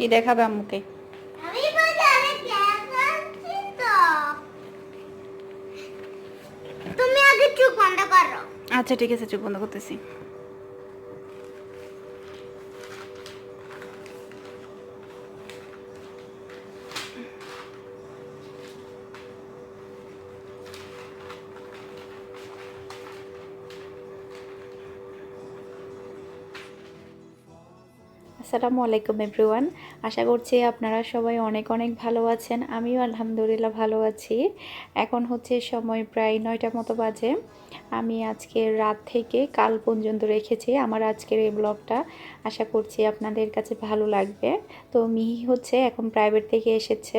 কি দেখাবে আম্মুকে? আচ্ছা ঠিক আছে চোখ বন্ধ করতেছি। আসসালামু আলাইকুম এভরিওয়ান। আশা করছি আপনারা সবাই অনেক অনেক ভালো আছেন। আমিও আলহামদুলিল্লাহ ভালো আছি। এখন হচ্ছে সময় প্রায় নয়টা মতো বাজে। আমি আজকে রাত থেকে কাল পর্যন্ত রেখেছি আমার আজকের এই ব্লগটা। আশা করছি আপনাদের কাছে ভালো লাগবে। তো মিহি হচ্ছে এখন প্রাইভেট থেকে এসেছে।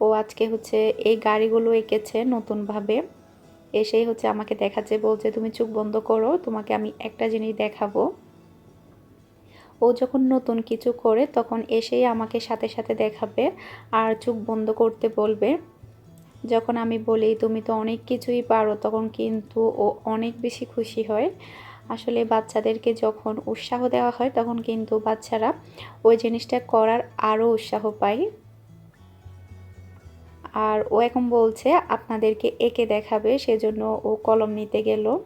ও আজকে হচ্ছে এই গাড়িগুলো এঁকেছে নতুনভাবে। এসেই হচ্ছে আমাকে দেখাচ্ছে, বলছে, তুমি চোখ বন্ধ করো, তোমাকে আমি একটা জিনিস দেখাবো। ও যখন নতুন কিছু করে তখন এসেই আমাকে সাথে সাথে দেখাবে আর চোখ বন্ধ করতে বলবে। যখন আমি বলি, তুমি তো অনেক কিছুই পারো, তখন কিন্তু ও অনেক বেশি খুশি হয়। আসলে বাচ্চাদেরকে যখন উৎসাহ দেওয়া হয়, তখন কিন্তু বাচ্চারা ওই জিনিসটা করার আরও উৎসাহ পায়। আর ও এখন বলছে, আপনাদেরকে এঁকে দেখাবে, সেজন্য ও কলম নিতে গেল।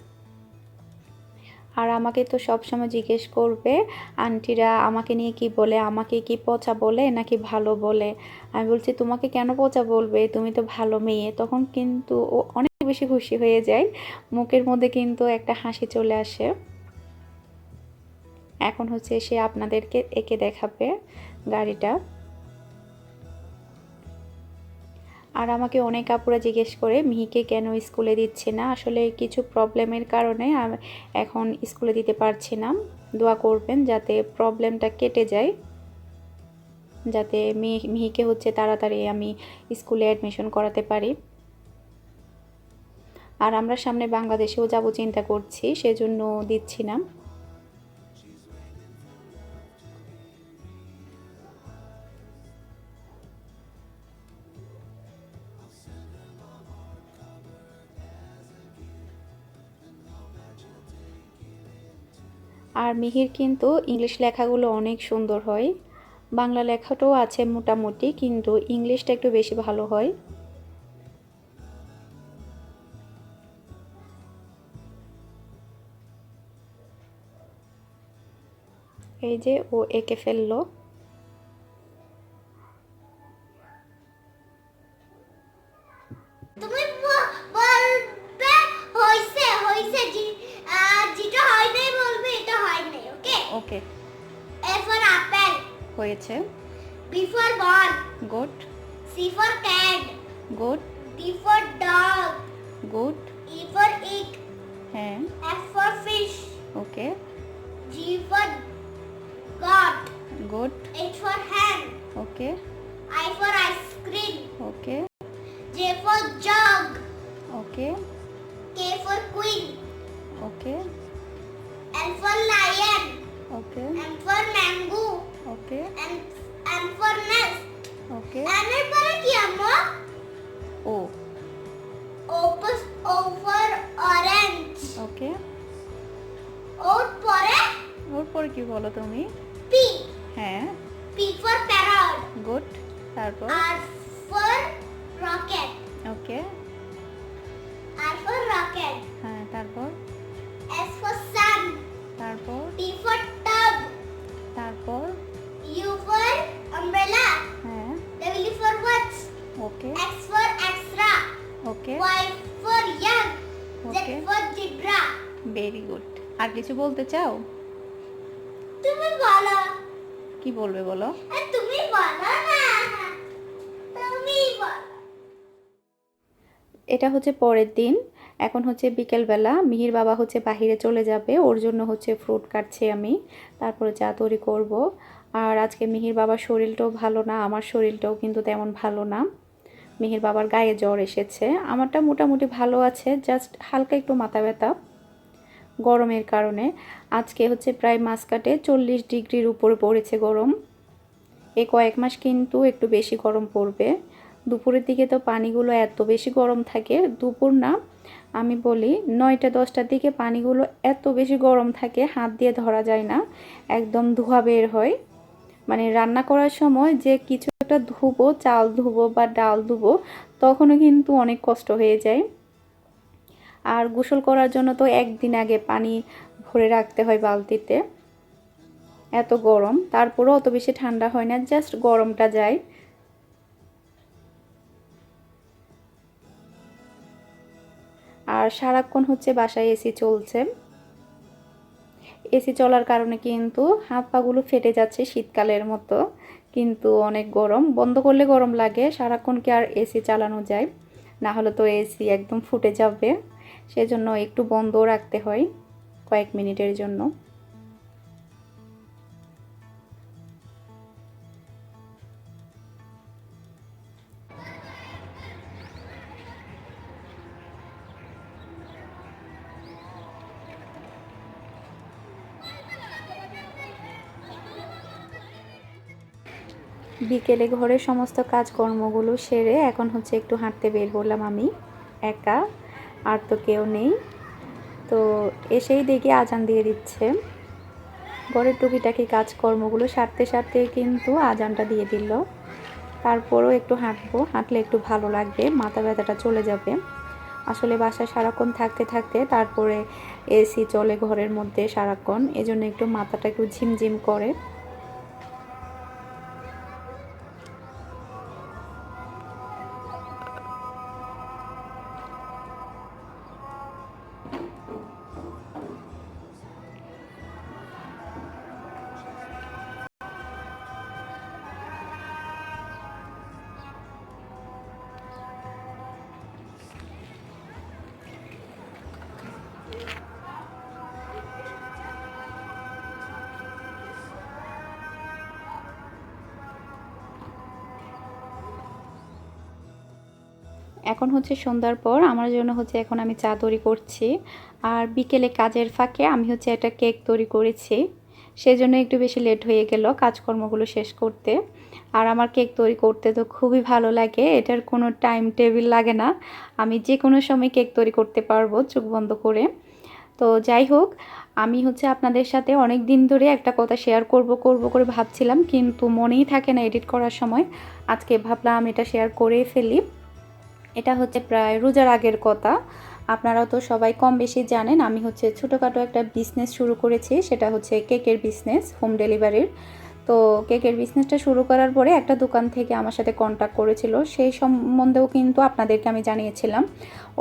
আর আমাকে তো সবসময় জিজ্ঞেস করবে, আন্টিরা আমাকে নিয়ে কি বলে? আমাকে কি পচা বলে নাকি ভালো বলে? আমি বলছি, তোমাকে কেন পচা বলবে? তুমি তো ভালো মেয়ে। তখন কিন্তু ও অনেক বেশি খুশি হয়ে যায়। মুখের মধ্যে কিন্তু একটা হাসি চলে আসে। এখন হচ্ছে সে আপনাদেরকে এঁকে দেখাবে গাড়িটা। আর আমাকে অনেক আপুরা জিজ্ঞেস করে, মিহিকে কেন স্কুলে দিচ্ছে না? আসলে কিছু প্রবলেমের কারণে এখন স্কুলে দিতে পারছি না। দোয়া করবেন যাতে প্রবলেমটা কেটে যায়। যাতে মিহি, মিহিকে হচ্ছে তাড়াতাড়ি আমি স্কুলে অ্যাডমিশন করাতে পারি। আর আমরা সামনে বাংলাদেশেও যাব চিন্তা করছি, সেজন্য দিচ্ছি না। আর মিহির কিন্তু ইংলিশ লেখাগুলো অনেক সুন্দর হয়। বাংলা লেখাটাও আছে মোটামুটি, কিন্তু ইংলিশটা একটু বেশি ভালো হয়। এই যে ও একে ফেলল। হয়েছে। B for ball good C for cat good D for dog good E for egg হ্যাঁ। F for fish okay G for goat good H for hand okay I for ice cream okay J for jug okay বলো তুমি? P হ্যাঁ। P for parrot good তারপর? R for rocket okay R for rocket হ্যাঁ তারপর? S for sun তারপর? T for tub তারপর? U for umbrella হ্যাঁ। W for watch okay X for extra okay Y for young Z for zebra very good আর কিছু বলতে চাও? বলবে বলো? তুমি বলো না। তুমি বলো। এটা হচ্ছে পরের দিন। এখন হচ্ছে বিকেলবেলা। মিহির বাবা হচ্ছে বাহিরে চলে যাবে। ওর জন্য হচ্ছে ফ্রুট কাটছি আমি। তারপরে চা তৈরি করব। আর আজকে মিহির বাবার শরীরটাও ভালো না। আমার শরীরটাও কিন্তু তেমন ভালো না। মিহির বাবার গায়ে জ্বর এসেছে। আমারটা মোটামুটি ভালো আছে। জাস্ট হালকা একটু মাথা ব্যথা। গরমের কারণে। আজকে হচ্ছে প্রায় মাঝকাটে চল্লিশ ডিগ্রির উপরে পড়েছে গরম। এ কয়েক মাস কিন্তু একটু বেশি গরম পড়বে। দুপুরের দিকে তো পানিগুলো এত বেশি গরম থাকে, দুপুর না, আমি বলি নয়টা, দশটার দিকে পানিগুলো এত বেশি গরম থাকে, হাত দিয়ে ধরা যায় না, একদম ধোয়া বের হয়। মানে রান্না করার সময় যে কিছু একটা ধুবো, চাল ধুবো বা ডাল ধুবো, তখনও কিন্তু অনেক কষ্ট হয়ে যায়। আর গোসল করার জন্য তো একদিন আগে পানি ভরে রাখতে হয় বালতিতে। এত গরম। তারপরেও অত বেশি ঠান্ডা হয় না, জাস্ট গরমটা যায়। আর সারাক্ষণ হচ্ছে বাসায় এসি চলছে। এসি চলার কারণে কিন্তু হাত পাগুলো ফেটে যাচ্ছে শীতকালের মতো, কিন্তু অনেক গরম। বন্ধ করলে গরম লাগে, সারাক্ষণ কি আর এসি চালানো যায়? না হলে তো এসি একদম ফুটে যাবে। সেজন্য একটু বন্ধ রাখতে হয় কয়েক মিনিটের জন্য। বিকেলে ঘরের সমস্ত কাজকর্মগুলো সেরে এখন হচ্ছে একটু হাঁটতে বের হলাম আমি, একা। আর তো কেউ নেই। তো এসেই দেখি আজান দিয়ে দিচ্ছে। ঘরের টুকিটাকি কাজকর্মগুলো সারতে সারতে কিন্তু আজানটা দিয়ে দিল। তারপরও একটু হাঁটবো, হাঁটলে একটু ভালো লাগবে, মাথা ব্যথাটা চলে যাবে। আসলে বাসায় সারাক্ষণ থাকতে থাকতে তারপরে এসি চলে ঘরের মধ্যে সারাক্ষণ, এজন্য একটু মাথাটা একটু ঝিমঝিম করে। এখন হচ্ছে সন্ধ্যার পর, আমার জন্য হচ্ছে এখন আমি চা তৈরি করছি। আর বিকেলে কাজের ফাঁকে আমি হচ্ছে একটা কেক তৈরি করেছি। সেজন্য একটু বেশি লেট হয়ে গেল কাজকর্মগুলো শেষ করতে। আর আমার কেক তৈরি করতে তো খুবই ভালো লাগে, এটার কোনো টাইম টেবিল লাগে না। আমি যে কোনো সময় কেক তৈরি করতে পারব চোখ বন্ধ করে। তো যাই হোক, আমি হচ্ছে আপনাদের সাথে অনেক দিন ধরে একটা কথা শেয়ার করব করব করে ভাবছিলাম, কিন্তু মনেই থাকে না এডিট করার সময়। আজকে ভাবলাম এটা শেয়ার করেই ফেলি। এটা হচ্ছে প্রায় রোজার আগের কথা। আপনারাও তো সবাই কম বেশি জানেন, আমি হচ্ছে ছোটোখাটো একটা বিজনেস শুরু করেছি, সেটা হচ্ছে কেকের বিজনেস হোম ডেলিভারির তো কেকের বিজনেসটা শুরু করার পরে একটা দোকান থেকে আমার সাথে কন্ট্যাক্ট করেছিল, সেই সম্বন্ধেও কিন্তু আপনাদেরকে আমি জানিয়েছিলাম।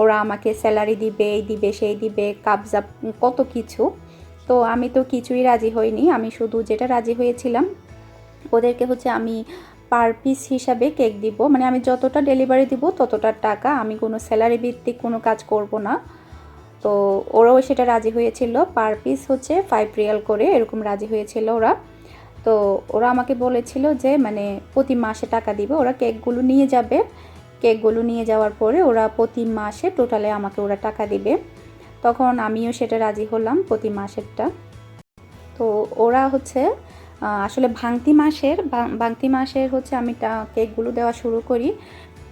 ওরা আমাকে স্যালারি দিবে, এই দিবে, সেই দিবে কাবজাব কত কিছু। তো আমি তো কিছুই রাজি হইনি, আমি শুধু যেটা রাজি হয়েছিলাম, ওদেরকে হচ্ছে আমি পার পিস হিসাবে কেক দিব। মানে আমি যতটা ডেলিভারি দিব, ততটা টাকা আমি কোনো স্যালারি ভিত্তিক কোনো কাজ করব না। তো ওরাও সেটা রাজি হয়েছিল। পার পিস হচ্ছে ফাইভ রিয়াল করে, এরকম রাজি হয়েছিল ওরা। তো ওরা আমাকে বলেছিল যে মানে প্রতি মাসে টাকা দিবে। ওরা কেকগুলো নিয়ে যাবে। কেকগুলো নিয়ে যাওয়ার পরে ওরা প্রতি মাসে টোটালে আমাকে ওরা টাকা দিবে। তখন আমিও সেটা রাজি হলাম প্রতি মাসেরটা। তো ওরা হচ্ছে আসলে ভাঙতি মাসের ভাঙতি মাসের হচ্ছে আমি কেকগুলো দেওয়া শুরু করি।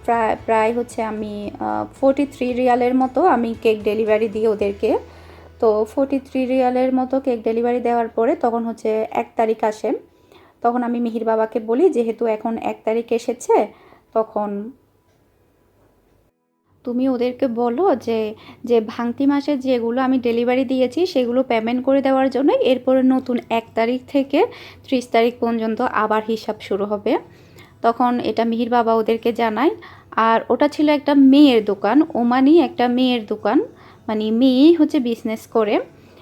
প্রায় প্রায় হচ্ছে আমি ফোর্টি থ্রি রিয়ালের মতো আমি কেক ডেলিভারি দিই ওদেরকে। তো ফোর্টি থ্রি রিয়ালের মতো কেক ডেলিভারি দেওয়ার পরে তখন হচ্ছে এক তারিখ আসে। তখন আমি মিহির বাবাকে বলি, যেহেতু এখন এক তারিখ এসেছে, তখন তুমি ওদেরকে বলো যে যে ভাঙতি মাসে যেগুলো আমি ডেলিভারি দিয়েছি, সেগুলো পেমেন্ট করে দেওয়ার জন্য এরপরে নতুন এক তারিখ থেকে ত্রিশ তারিখ পর্যন্ত আবার হিসাব শুরু হবে। তখন এটা মিহির বাবা ওদেরকে জানায়। আর ওটা ছিল একটা মেয়ের দোকান ওমানি একটা মেয়ের দোকান। মানে মেয়েই হচ্ছে বিজনেস করে।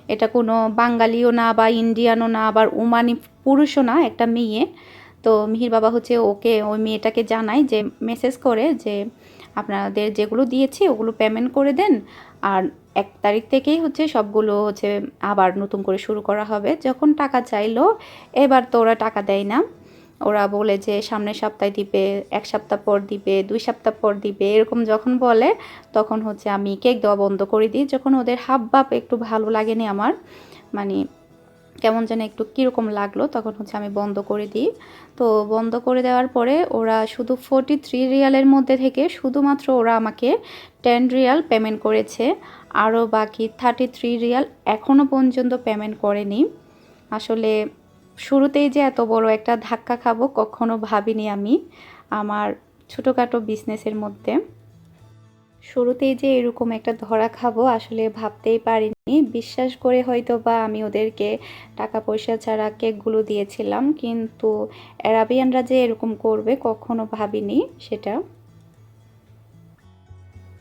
এটা কোনো বাঙালিও না বা ইন্ডিয়ানও না, আবার ওমানি পুরুষও না, একটা মেয়ে। তো মিহির বাবা হচ্ছে ওকে, ওই মেয়েটাকে জানায় যে মেসেজ করে যে আপনাদের যেগুলো দিয়েছি ওগুলো পেমেন্ট করে দেন। আর এক তারিখ থেকেই হচ্ছে সবগুলো হচ্ছে আবার নতুন করে শুরু করা হবে। যখন টাকা চাইলো, এবার তো ওরা টাকা দেয় না। ওরা বলে যে সামনের সপ্তাহে দিবে, এক সপ্তাহ পর দিবে, দুই সপ্তাহ পর দিবে, এরকম যখন বলে, তখন হচ্ছে আমি কেক দেওয়া বন্ধ করে দিই। যখন ওদের হাব বাপ একটু ভালো লাগেনি আমার মানে কেমন যেন একটু কীরকম লাগল, তখন হচ্ছে আমি বন্ধ করে দিই। তো বন্ধ করে দেওয়ার পরে ওরা শুধু ফোর্টি থ্রি রিয়ালের মধ্যে থেকে শুধুমাত্র ওরা আমাকে টেন রিয়াল পেমেন্ট করেছে, আরও বাকি থার্টি থ্রি রিয়াল এখনও পর্যন্ত পেমেন্ট করেনি। আসলে শুরুতেই যে এত বড় একটা ধাক্কা খাব কখনো ভাবিনি আমি আমার ছোটোখাটো বিজনেসের মধ্যে। শুরুতেই যে এরকম একটা ধরা খাব আসলে ভাবতেই পারিনি। বিশ্বাস করে হয়তো বা আমি ওদেরকে টাকা পয়সা ছাড়া কেকগুলো দিয়েছিলাম, কিন্তু অ্যারাবিয়ানরা যে এরকম করবে কখনো ভাবিনি সেটা।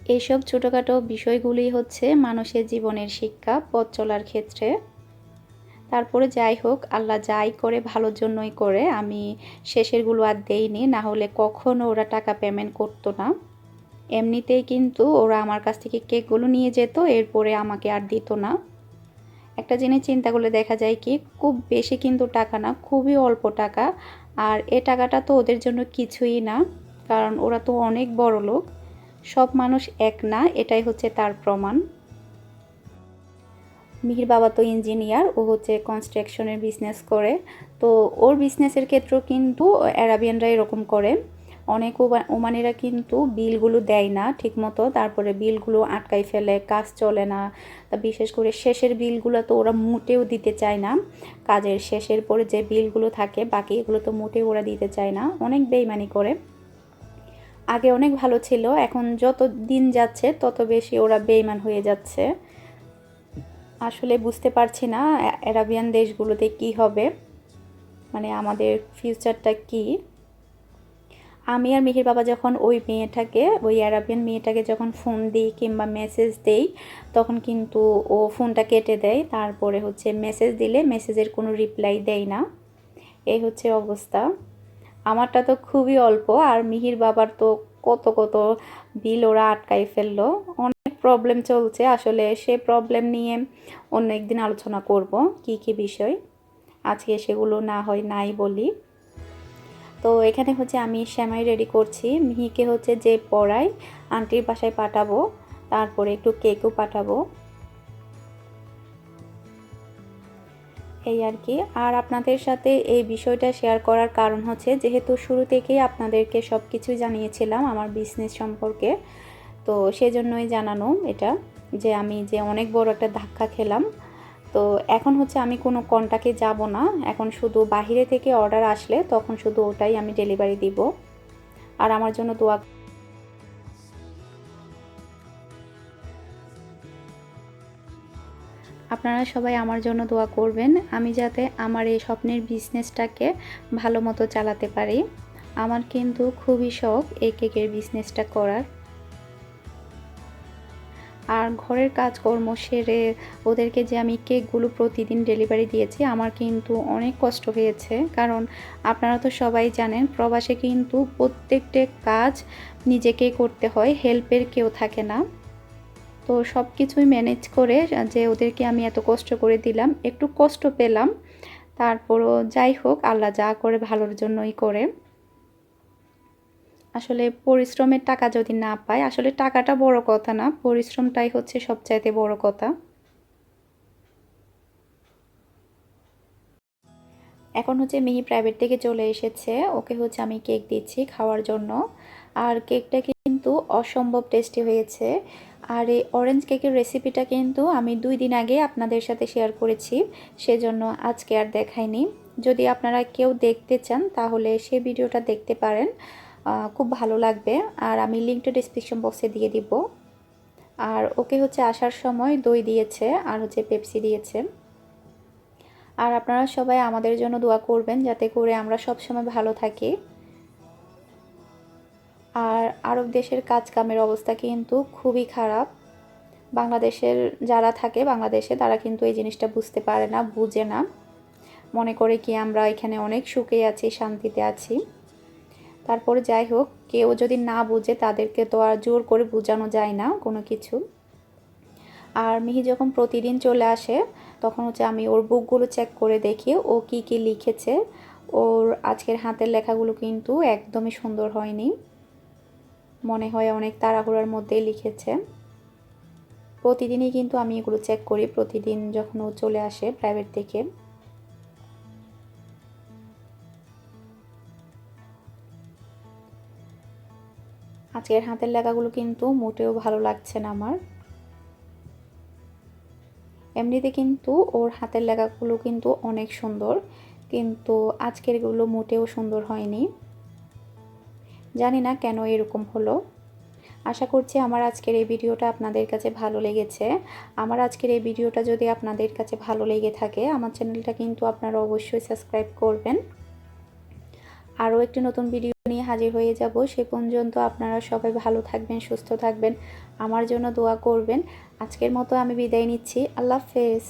এইসব ছোটোখাটো বিষয়গুলি হচ্ছে মানুষের জীবনের শিক্ষা, পথ চলার ক্ষেত্রে। তারপরে যাই হোক, আল্লাহ যাই করে ভালোর জন্যই করে, আমি শেষেরগুলো আর দেইনি না হলে কখনো ওরা টাকা পেমেন্ট করতো না। এমনিতেই কিন্তু ওরা আমার কাছ থেকে কেকগুলো নিয়ে যেত, এরপরে আমাকে আর দিত না। একটা জিনিস চিন্তা করলে দেখা যায় কি, খুব বেশি কিন্তু টাকা না, খুবই অল্প টাকা। আর এ টাকাটা তো ওদের জন্য কিছুই না, কারণ ওরা তো অনেক বড় লোক। সব মানুষ এক না, এটাই হচ্ছে তার প্রমাণ। মিহির বাবা তো ইঞ্জিনিয়ার, ও হচ্ছে কনস্ট্রাকশনের বিজনেস করে। তো ওর বিজনেসের ক্ষেত্রেও কিন্তু অ্যারাবিয়ানরা এরকম করে। অনেক ওমানিরা কিন্তু বিলগুলো দেয় না ঠিকমতো। তারপরে বিলগুলো আটকাই ফেলে, কাজ চলে না। তা বিশেষ করে শেষের বিলগুলো তো ওরা মোটেও দিতে চায় না। কাজের শেষের পরে যে বিলগুলো থাকে, বাকি এগুলো তো মোটেও ওরা দিতে চায় না। অনেক বেইমানি করে। আগে অনেক ভালো ছিল, এখন যত দিন যাচ্ছে, তত বেশি ওরা বেইমান হয়ে যাচ্ছে। আসলে বুঝতে পারছি না, অ্যা- অ্যারাবিয়ান দেশগুলোতে কি হবে? মানে আমাদের ফিউচারটা কি? আমি আর মিহির বাবা যখন ওই মেয়েটাকে, ওই অ্যারাবিয়ান মেয়েটাকে যখন ফোন দিই কিংবা মেসেজ দেই, তখন কিন্তু ও ফোনটা কেটে দেয়। তারপরে হচ্ছে মেসেজ দিলে মেসেজের কোনো রিপ্লাই দেয় না। এই হচ্ছে অবস্থা। আমারটা তো খুবই অল্প আর মিহির বাবার তো কত কত বিল ওরা আটকাই ফেলল। অনেক প্রবলেম চলছে। আসলে সে প্রবলেম নিয়ে অন্য একদিন আলোচনা করব, কি কি বিষয়। আজকে সেগুলো না হয় নাই বলি। তো এখানে হচ্ছে আমি শ্যামাই রেডি করছি। মিহিকে হচ্ছে যে পড়াই, আন্টির বাসায় পাঠাবো, তারপরে একটু কেকও পাঠাবো। এই আর কি। আর আপনাদের সাথে এই বিষয়টা শেয়ার করার কারণ হচ্ছে, যেহেতু শুরু থেকেই আপনাদেরকে সব কিছু জানিয়েছিলাম আমার বিজনেস সম্পর্কে, তো সেজন্যই জানানো এটা, যে আমি যে অনেক বড় একটা ধাক্কা খেলাম। তো এখন হচ্ছে আমি কোনো কন্টাকে যাব না। এখন শুধু বাহিরে থেকে অর্ডার আসলে তখন শুধু ওটাই আমি ডেলিভারি দিব। আর আমার জন্য দোয়া আপনারা সবাই আমার জন্য দোয়া করবেন। আমি যাতে আমার এই স্বপ্নের বিজনেসটাকে ভালো মতো চালাতে পারি। আমার কিন্তু খুবই শখ এই কেকের বিজনেসটা করার। আর ঘরের কাজকর্ম সেরে ওদেরকে যে আমি কেকগুলো প্রতিদিন ডেলিভারি দিয়েছি, আমার কিন্তু অনেক কষ্ট হয়েছে। কারণ আপনারা তো সবাই জানেন, প্রবাসে কিন্তু প্রত্যেকটা কাজ নিজেকেই করতে হয়, হেল্পের কেউ থাকে না। তো সব কিছুই ম্যানেজ করে যে ওদেরকে আমি এত কষ্ট করে দিলাম, একটু কষ্ট পেলাম। তারপরও যাই হোক, আল্লাহ যা করে ভালোর জন্যই করে। আসলে পরিশ্রমের টাকা যদি না পায়, আসলে টাকাটা বড় কথা না, পরিশ্রমটাই হচ্ছে সবচাইতে বড় কথা। এখন হচ্ছে মিহি প্রাইভেট থেকে চলে এসেছে, ওকে হচ্ছে আমি কেক দিচ্ছি খাওয়ার জন্য। আর কেকটা কিন্তু অসম্ভব টেস্টি হয়েছে। আর এই অরেঞ্জ কেকের রেসিপিটা কিন্তু আমি দুই দিন আগে আপনাদের সাথে শেয়ার করেছি, সেজন্য আজকে আর দেখাইনি। যদি আপনারা কেউ দেখতে চান, তাহলে সে ভিডিওটা দেখতে পারেন। খুব ভালো লাগবে। আর আমি লিঙ্কটা ডিসক্রিপশন বক্সে দিয়ে দিব। আর ওকে হচ্ছে আসার সময় দই দিয়েছে আর হচ্ছে পেপসি দিয়েছে। আর আপনারা সবাই আমাদের জন্য দোয়া করবেন যাতে করে আমরা সব সময় ভালো থাকি। আর আরব দেশের কাজ কামের অবস্থা কিন্তু খুবই খারাপ। বাংলাদেশের যারা থাকে বাংলাদেশে তারা কিন্তু এই জিনিসটা বুঝতে পারে না, বুঝে না। মনে করে কি আমরা এখানে অনেক সুখে আছি, শান্তিতে আছি। তারপরে যাই হোক, কেউ যদি না বুঝে তাদেরকে তো আর জোর করে বোঝানো যায় না কোনো কিছু। আর মিহি যখন প্রতিদিন চলে আসে, তখন হচ্ছে আমি ওর বুকগুলো চেক করে দেখি, ও কি কি লিখেছে। ওর আজকের হাতের লেখাগুলো কিন্তু একদমই সুন্দর হয়নি। মনে হয় অনেক তাড়াহুড়ার মধ্যেই লিখেছে। প্রতিদিনই কিন্তু আমি এগুলো চেক করি, প্রতিদিন যখন ও চলে আসে প্রাইভেট থেকে। আজকের হাতের লেখাগুলো কিন্তু মোটেও ভালো লাগছে না আমার। এমনিতে কিন্তু ওর হাতের লেখাগুলো কিন্তু অনেক সুন্দর, কিন্তু আজকের এগুলো মোটেও সুন্দর হয়নি। জানি না কেন এরকম হলো। আশা করছি আমার আজকের এই ভিডিওটা আপনাদের কাছে ভালো লেগেছে। আমার আজকের এই ভিডিওটা যদি আপনাদের কাছে ভালো লেগে থাকে, আমার চ্যানেলটা কিন্তু আপনারা অবশ্যই সাবস্ক্রাইব করবেন। আরও একটি নতুন ভিডিও নিয়ে হাজির হয়ে যাব। সে পর্যন্ত আপনারা সবাই ভালো থাকবেন, সুস্থ থাকবেন। আমার জন্য দোয়া করবেন। আজকের মতো আমি বিদায় নিচ্ছি। আল্লাহ হাফেজ।